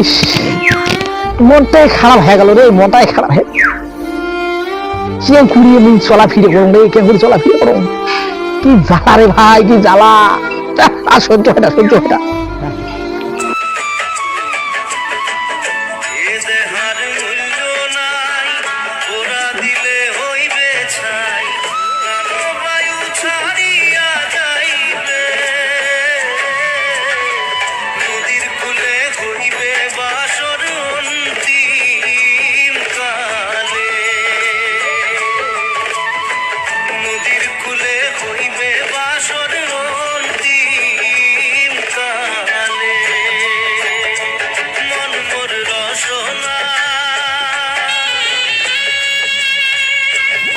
ইস, মনটাই খারাপ হয়ে গেল রে, মনটাই খারাপ হয়ে করি আমি চলা ফিরে করুন রে কেন করে চলা ফিরে করুন কি জ্বালা রে ভাই, কি জ্বালা। সহ্য হয় না, সহ্য হয় না।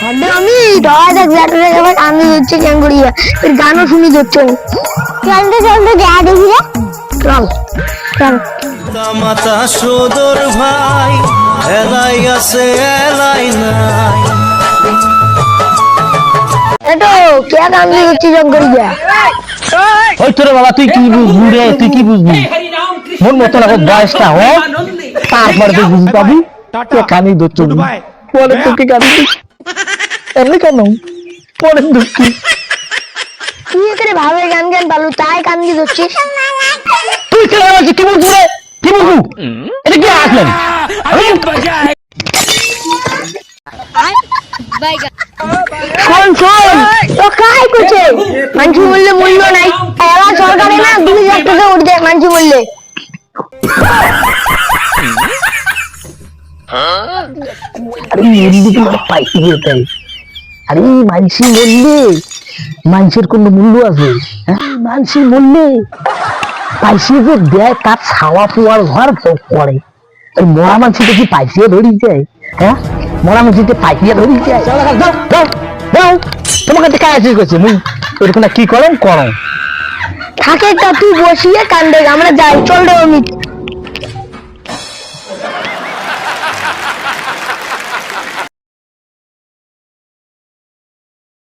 আমি দরজা গ্যাটারে যাবার আমি হচ্ছে ক্যাঙ্গুড়িয়া। এর গানও শুনি যাচ্ছে চলতে চলতে যা দেখি রে। চল চল। মাতা সদর ভাই এলাই আছে এলাই নাই। এটো কে গান হচ্ছে ওই তোরে বাবা তুই কি বুঝবি রে? তুই কি বুঝবি? মন মতো লাগো বয়সটা হোক তারপরে তুই বুঝতে পাবি। কে কানি দোচ্ছ বলে তোকে কানি এমনি কেন পরে দুঃখী। তুই এখানে ভাবে গান গান পালু তাই কান দিয়ে ধরছিস। তুই কেন বলছিস কি বলব রে কি বলব এটা কি আসলেন? শোন শোন তো কাই করছে মানুষ বললে মূল্য নাই। এরা সরকারে না দুই লাখ টাকা উঠছে মানুষ বললে। আরে কি পাইছি আরে মানসি মরলে মানুষের কোনো মূল্য আছে? হ্যাঁ? মানসি মরলে পাইসি যে দেয়, তার ছাওয়া পোয়ার ঘর ভোগ করে। মরা মানসিতে কি পাইসিয়ে ধরি যায় হ্যাঁ? মরা মানসিতে পাইসিয়ে ধরি যায় তোমার কাছে কাজ করছে, মুই ওরকম কি করো করো থাকে তা, তুই বসিয়ে কান্দে, আমরা যাই। চল রে, অমিত।